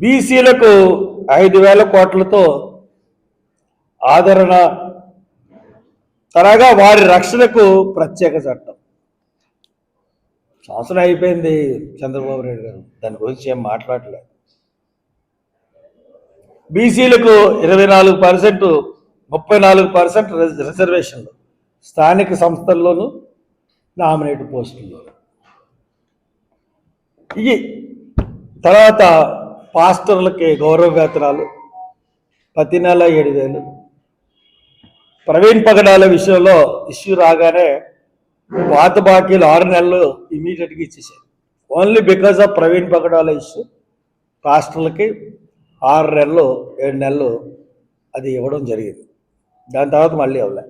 బీసీలకు ఐదు వేల కోట్లతో ఆదరణ. త్వరగా వారి రక్షణకు ప్రత్యేక చట్టం. సంవత్సరం అయిపోయింది చంద్రబాబు నాయుడు గారు. దాని గురించి ఏం మాట్లాడలేదు. బీసీలకు ఇరవై నాలుగు పర్సెంట్ ముప్పై నాలుగు పర్సెంట్ రిజర్వేషన్లు. స్థానిక సంస్థల్లోనూ నామినేట్ పోస్టుల్లో ఇవి తర్వాత పాస్టర్లకి గౌరవ వేతనాలు ప్రతి నెల ఏడు వేలు ప్రవీణ్ పగడాల విషయంలో ఇష్యూ రాగానే పాత బాకీలు ఆరు నెలలు ఇమీడియట్గా ఇచ్చేసారు only because of Praveen Pagadala issue. పాస్టర్లకి ఆరు నెలలు ఏడు నెలలు అది ఇవ్వడం జరిగింది. దాని తర్వాత మళ్ళీ అవ్వలే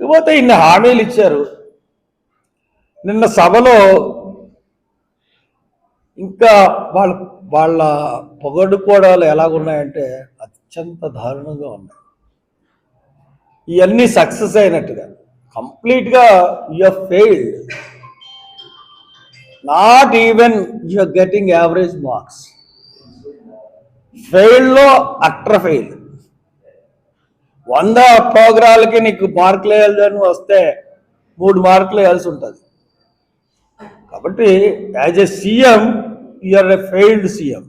ఇకపోతే ఇన్ని హామీలు ఇచ్చారు. నిన్న సభలో ఇంకా వాళ్ళ వాళ్ళ పొగడుకోవడాలు ఎలాగున్నాయంటే అత్యంత దారుణంగా ఉన్నాయి. ఇవన్నీ సక్సెస్ అయినట్టుగా. కంప్లీట్గా your failed. Not even you're getting average marks. ఫెయిల్లో అట్ర ఫెయిల్. వంద ప్రోగ్రాలకి నీకు మార్కులు వేయాలని వస్తే మూడు మార్కులు వేయాల్సి ఉంటుంది. కాబట్టి as a CM you're a failed CM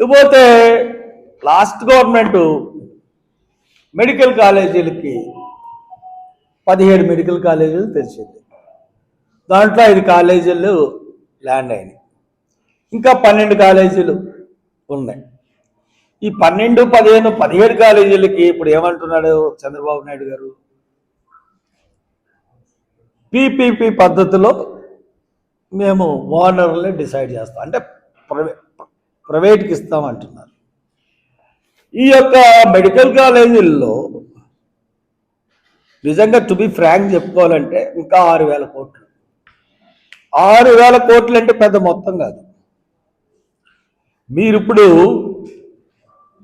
ఇకపోతే లాస్ట్ గవర్నమెంట్ మెడికల్ కాలేజీలకి పదిహేడు మెడికల్ కాలేజీలు తెలిసింది దాంట్లో ఐదు కాలేజీలు ల్యాండ్ అయినాయి. ఇంకా పన్నెండు కాలేజీలు ఉన్నాయి. ఈ పన్నెండు పదిహేను పదిహేడు కాలేజీలకి ఇప్పుడు ఏమంటున్నాడు చంద్రబాబు నాయుడు గారు? పీపీపీ పద్ధతిలో మేము ఓనర్లే డిసైడ్ చేస్తాం. అంటే ప్రైవే ప్రైవేట్కి ఇస్తామంటున్నారు ఈ యొక్క మెడికల్ కాలేజీల్లో నిజంగా టు బి ఫ్రాంక్ చెప్పుకోవాలంటే ఇంకా ఆరు వేల కోట్లు. ఆరు వేల కోట్లు అంటే పెద్ద మొత్తం కాదు. మీరు ఇప్పుడు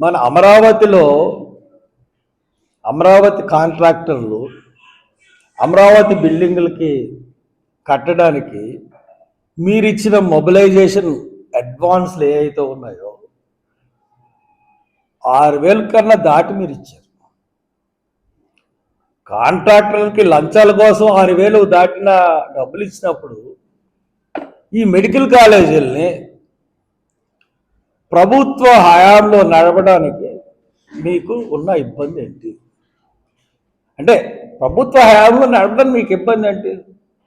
మన అమరావతిలో అమరావతి కాంట్రాక్టర్లు అమరావతి బిల్డింగులకి కట్టడానికి మీరు ఇచ్చిన మొబిలైజేషన్ అడ్వాన్స్లు ఏవైతే ఉన్నాయో ఆరు వేల కన్నా దాటి మీరు ఇచ్చారు కాంట్రాక్టర్లకి లంచాల కోసం ఆరు వేలు దాటిన డబ్బులు ఇచ్చినప్పుడు ఈ మెడికల్ కాలేజీల్ని ప్రభుత్వ హయాంలో నడపడానికి మీకు ఉన్న ఇబ్బంది ఏంటి? అంటే ప్రభుత్వ హయాంలో నడపడం మీకు ఇబ్బంది ఏంటి?